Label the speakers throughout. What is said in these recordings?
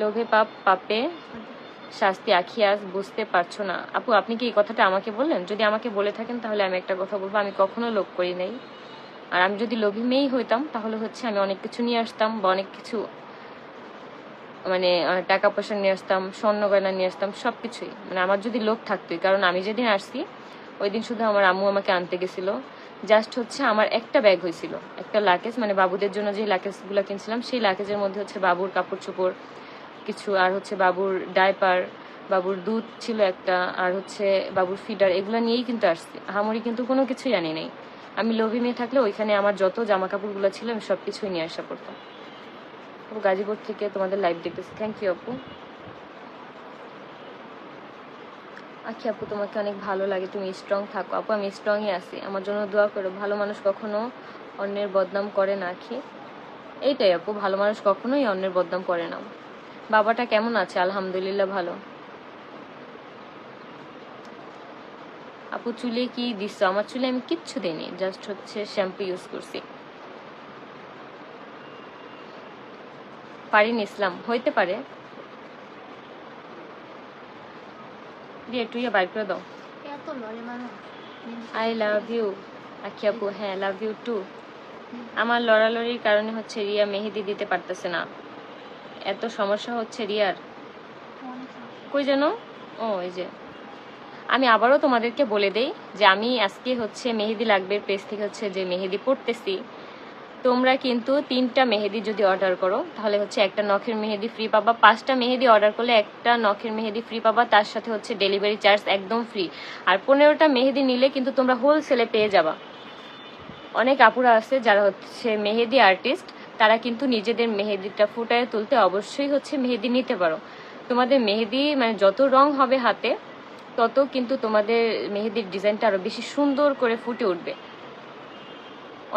Speaker 1: লোভে পাপ, পাপে শাস্তি আখিয়াস বুঝতে পারছ না। আপু, আপনি কি এই কথাটা আমাকে বললেন? যদি আমাকে বলে থাকেন, তাহলে আমি একটা কথা বলব। আমি কখনো লোভ করি নাই। আর আমি যদি লোভী মেয়েই হইতাম, তাহলে হচ্ছে আমি অনেক কিছু নিয়ে আসতাম বা অনেক কিছু মানে টাকা পয়সা নিয়ে আসতাম স্বর্ণ গয়না নিয়ে আসতাম সব কিছুই মানে আমার যদি লোভ থাকতোই, কারণ আমি যেদিন আসছি, ওই দিন শুধু আমার আম্মু আমাকে আনতে গেছিল। জাস্ট হচ্ছে আমার একটা ব্যাগ হয়েছিল। একটা লাকেজ মানে বাবুদের জন্য যে লাকেজগুলো কিনছিলাম, সেই লাকেজের মধ্যে হচ্ছে বাবুর কাপড় চোপড় কিছু, আর হচ্ছে বাবুর ডাইপার বাবুর দুধ ছিল একটা, আর হচ্ছে বাবুর ফিডার এগুলো নিয়েই কিন্তু আসছি। হামরি কিন্তু কোনো কিছুই আনি নেই। আমি লোভী মেয়ে থাকলে ওইখানে আমার যত জামা কাপড়গুলো ছিল আমি সব কিছুই নিয়ে আসা আপু, গাজীপুর থেকে তোমাদের লাইভ দেখতেছি। থ্যাংক ইউ আপু। আচ্ছা আপু, তোমাকে অনেক ভালো লাগে। তুমি স্ট্রং থাকো। আপু, আমি স্ট্রংই আছি। আমার জন্য দোয়া করো। ভালো মানুষ কখনো অন্যের বদনাম করে না, আখি। এইটাই, আপু, ভালো মানুষ কখনোই অন্যের বদনাম করে না। বাবাটা কেমন আছে? আলহামদুলিল্লাহ ভালো। আপু চুলে কি দিচ্ছ আমার চুলে আমি কিচ্ছু দিইনি জাস্ট হচ্ছে শ্যাম্পু ইউজ করছি। পারিন ইসলাম হইতে পারে। দিয়ে ইয়ে বাইর করে দাও। আই লাভ ইউ আখি আপু হ্যাঁ লাভ ইউ টু আমার লড়ালড়ির কারণে হচ্ছে রিয়া মেহেদি দিতে পারতেছে না। এত সমস্যা হচ্ছে রিয়ার? কই যেন? ও, এই যে। আমি আবারও তোমাদেরকে বলে দেই যে আমি আজকে হচ্ছে মেহেদি লাগবে, পেজ থেকে হচ্ছে যে মেহেদি পড়তেছি। তোমরা কিন্তু তিনটা মেহেদি যদি অর্ডার করো, তাহলে হচ্ছে একটা নখের মেহেদি ফ্রি পাবা। পাঁচটা মেহেদি অর্ডার করলে একটা নখের মেহেদি ফ্রি পাবা, তার সাথে হচ্ছে ডেলিভারি চার্জ একদম ফ্রি আর পনেরোটা মেহেদি নিলে কিন্তু তোমরা হোলসেলে পেয়ে যাবা। অনেক আপুরা আছে যারা হচ্ছে মেহেদি আর্টিস্ট তারা কিন্তু নিজেদের মেহেদিটা ফুটায় তুলতে অবশ্যই হচ্ছে মেহেদি নিতে পারো। তোমাদের মেহেদি মানে যত রং হবে হাতে, তত কিন্তু তোমাদের মেহেদির ডিজাইনটা আরও বেশি সুন্দর করে ফুটে উঠবে।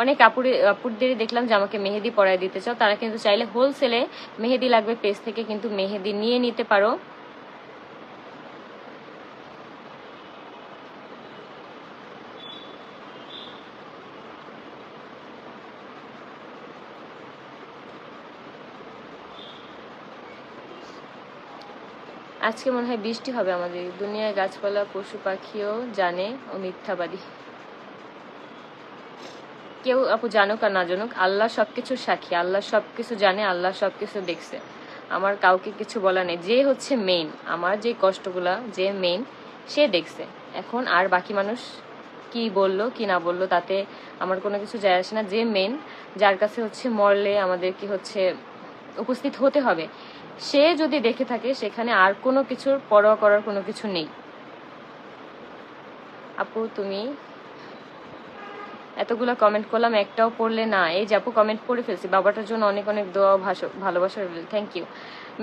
Speaker 1: অনেক আপুরে, আপুরদেরই দেখলাম যে আমাকে মেহেদি পরায় দিতে চাও, তারা কিন্তু চাইলে হোলসেলে মেহেদি লাগবে, পেজ থেকে কিন্তু মেহেদি নিয়ে নিতে পারো। আজকে মনে হয় বৃষ্টি হবে আমাদের। দুনিয়ায় গাছপালা, পশু পাখিও জানে ও মিথ্যাবাদী। কেউ আপু জানুক আর না জানুক, আল্লাহ সবকিছু সাক্ষী। আল্লাহ সবকিছু জানে, আল্লাহ সবকিছু দেখছে। আমার কাউকে কিছু বলা নেই। যে হচ্ছে মেইন আমার যে কষ্টগুলা, যে মেইন সে দেখছে। এখন আর বাকি মানুষ কি বলল, কি না বলল, তাতে আমার কোনো কিছু যায় আসে না। যে মেইন যার কাছে হচ্ছে মরলে আমাদের কি হচ্ছে উপস্থিত হতে হবে। সে যদি দেখে থাকে, সেখানে আর কোনো কিছুর পরোয়া করার কোনো কিছু নেই। আপু, তুমি এতগুলো কমেন্ট করলাম, একটাও পড়লে না। এই যে আপু কমেন্ট পড়ে ফেলছি। বাবাটার জন্য অনেক অনেক দোয়া ভালোবাসা থ্যাংক ইউ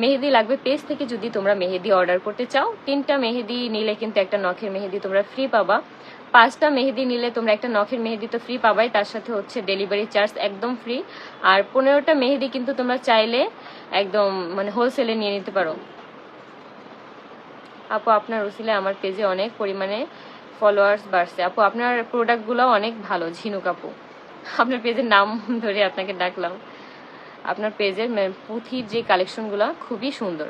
Speaker 1: মেহেদি লাগবে পেজ থেকে যদি তোমরা মেহেদি অর্ডার করতে চাও। তিনটা মেহেদি নিলে কিন্তু একটা নখের মেহেদি তোমরা ফ্রি পাবা। পাঁচটা মেহেদি নিলে তোমরা একটা নখের মেহেদি তো ফ্রি পাবাই, তার সাথে হচ্ছে ডেলিভারি চার্জ একদম ফ্রি আর পনেরোটা মেহেদি কিন্তু তোমরা চাইলে একদম মানে হোলসেলে নিয়ে নিতে পারো। আপু, আপনার উসিলে আমার পেজে অনেক পরিমাণে ফলোয়ার্স বাড়ছে। আপু, আপনার প্রোডাক্টগুলো অনেক ভালো, ঝিনুক আপু। আপনার পেজের নাম ধরে আপনাকে ডাকলাম। আপনার পেজের পুঁথির যে কালেকশনগুলো খুবই সুন্দর।